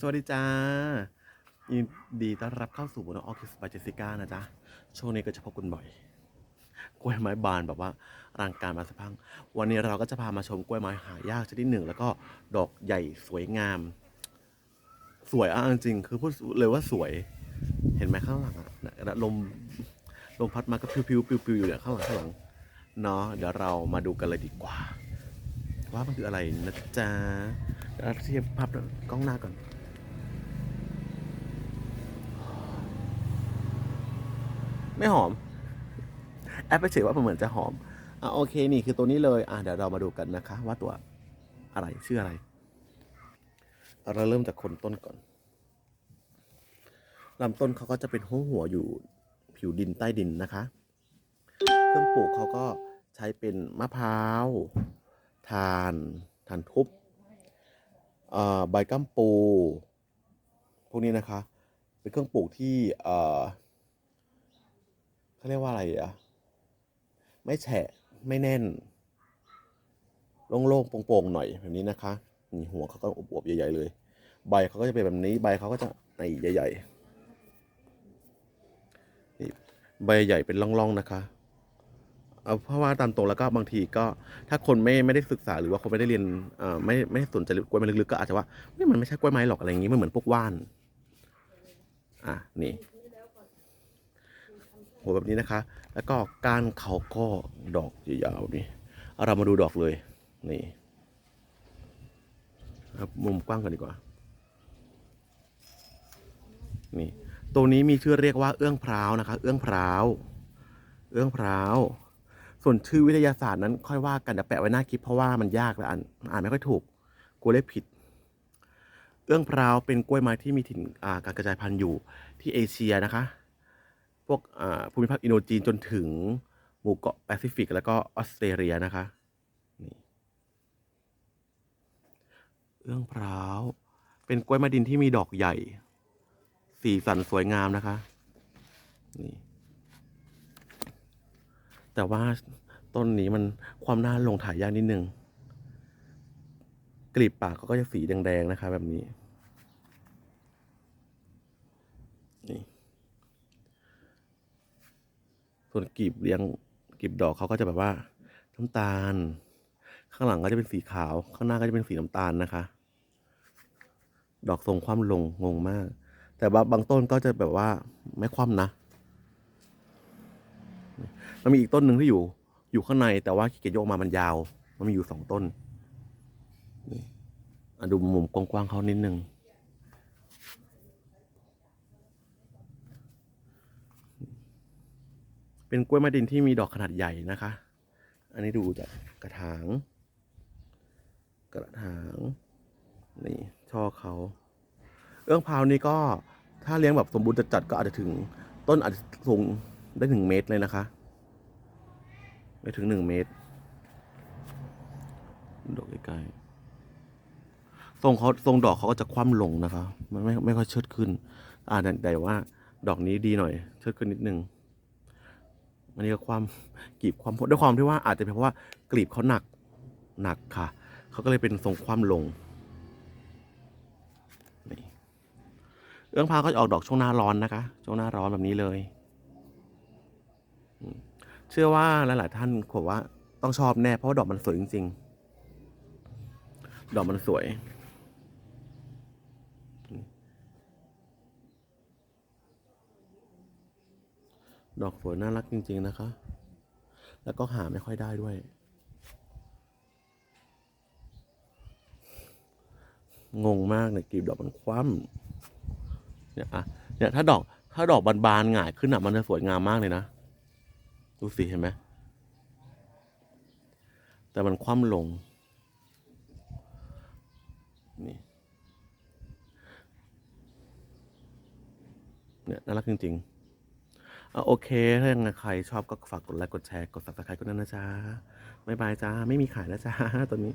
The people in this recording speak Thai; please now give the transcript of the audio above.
สวัสดีจ้ายินดีต้อนรับเข้าสู่บนออคิสบาเจสิก้านะจ๊ะ ช่วงนี้ก็จะพบกันบ่อย กล้วยไม้บานแบบว่ารังการมาสะพัง วันนี้เราก็จะพามาชมกล้วยไม้หายากชนิดหนึ่ง แล้วก็ดอกใหญ่สวยงาม สวยอะจริงคือพูดเลยว่าสวย เห็นไหมข้างหลังอะนะลมลมพัดมาก็พิวพิวพิวพิวอยู่เนี่ยข้างหลังข้างหลังเนาะเดี๋ยวเรามาดูกันเลยดีกว่า ว่ามันคืออะไรนะจ๊ะเราเทียบภาพกล้องหน้าก่อน ไม่หอม แอปไปเฉยว่าเหมือนจะหอมอะโอเคนี่คือตัวนี้เลยอะเดี๋ยวเรามาดูกันนะคะ ว่าตัวอะไรชื่ออะไร เราเริ่มจากคนต้นก่อนลำต้นเขาก็จะเป็นหัวหัวอยู่ผิวดินใต้ดินนะคะ เครื่องปลูกเขาก็ใช้เป็นมะพร้าวทานทานทุบใบกัมปู พวกนี้นะคะ เป็นเครื่องปลูกที่ เขาเรียกว่าอะไรอะไม่แฉะไม่แน่น โล่งๆโปร่งๆหน่อยแบบนี้นะคะนี่หัวเขาก็อวบๆใหญ่ ๆ เลย ใบเขาก็จะเป็นแบบนี้ ใบเขาก็จะในใหญ่ๆนี่ใบใหญ่เป็นร่องๆนะคะเอาเพราะว่าตามตรงแล้วก็บางทีก็ถ้าคนไม่ไม่ได้ศึกษาหรือว่าคนไม่ได้เรียนอ่อไม่ไม่สนใจกล้วยไม้ลึกๆก็อาจจะว่าเฮ้ยมันไม่ใช่กล้วยไม้หรอกอะไรอย่างงี้มันเหมือนพวกว่าน อะนี่ หัวแบบนี้นะคะ แล้วก็กานเขาก็ดอกยาวๆนี้เรามาดูดอกเลยนี่ครับมุมกว้างกันดีกว่า นี่ ตัวนี้มีชื่อเรียกว่าเอื้องพร้าวนะคะ เอื้องพร้าว เอื้องพร้าว ส่วนชื่อวิทยาศาสตร์นั้นค่อยว่ากันเดี๋ยวแปะไว้หน้าคลิปเพราะว่ามันยากและอ่านอ่านไม่ค่อยถูกกลัวเลขผิด เอื้องพร้าวเป็นกล้วยไม้ที่มีถิ่นการกระจายพันธุ์อยู่ที่เอเชียนะคะ พวกภูมิภาคอินโดจีนจนถึงหมู่เกาะแปซิฟิก แล้วก็ออสเตรเลียนะคะนี่เอื้องพร้าว เป็นกล้วยไม้ดินที่มีดอกใหญ่ สีสันสวยงามนะคะ นี่ แต่ว่าต้นนี้มันความน่าลงถ่ายยากนิดนึง กลีบปากเขาก็จะสีแดงๆนะคะ แบบนี้ นี่ ส่วนกลีบเลี้ยงกลีบดอกเขาก็จะแบบว่าน้ำตาล ข้างหลังก็จะเป็นสีขาว ข้างหน้าก็จะเป็นสีน้ำตาลนะคะ ดอกทรงคว่ำลงงงมาก แต่ว่าบางต้นก็จะแบบว่าไม่คว่ำนะมันมีอีกต้นหนึ่งที่อยู่ อยู่ข้างในแต่ว่าขี้เกียจโยกมามันยาว มันมีอยู่สองต้นนี่อะดูมุมกว้างๆเขานิดนึง เป็นกล้วยไม้ดินที่มีดอกขนาดใหญ่นะคะ อันนี้ดูจากกระถาง กระถางนี่ช่อเขาเอื้องพร้าวนี่ก็ถ้าเลี้ยงแบบสมบูรณ์จัดๆก็อาจจะถึงต้นอาจจะสูงได้ถึงเมตรเลยนะคะไม่ถึงหนึ่งเมตรดอกใกล้ๆทรงเขาทรงดอกเขาก็จะคว่ำลงนะคะ มันไม่ไม่ค่อยเชิดขึ้น อ่าแต่ว่าดอกนี้ดีหน่อย เชิดขึ้นนิดนึง อันนี้ก็ความกลีบความด้วยความที่ว่าอาจจะเป็นเพราะว่ากลีบเขาหนักหนักค่ะ เขาก็เลยเป็นทรงคว่ำลงนี่เอื้องพาก็จะออกดอกช่วงหน้าร้อนนะคะ ช่วงหน้าร้อนแบบนี้เลย เชื่อว่าหลาย ๆ ท่านบอกว่าต้องชอบแน่เพราะว่าดอกมันสวยจริง ๆ ดอกมันสวย อกสวยน่ารักจริง ๆ นะคะ แล้วก็หาไม่ค่อยได้ด้วย งงมากเนี่ยกลีบดอกมันคว่ำเนี่ยอะเนี่ยถ้าดอกถ้าดอกบานๆหงายขึ้นอะมันจะสวยงามมากเลยนะ ดูสิเห็นไหมแต่มันคว่ำลง นี่เนี่ยน่ารักจริง ๆ โอเค ถ้ายังไงใครชอบก็ฝากกดไลค์ กดแชร์ กด subscribe ก็ได้นนะจ๊ะ บ๊ายบายจ้า ไม่มีขายแล้วจ้าตอนนี้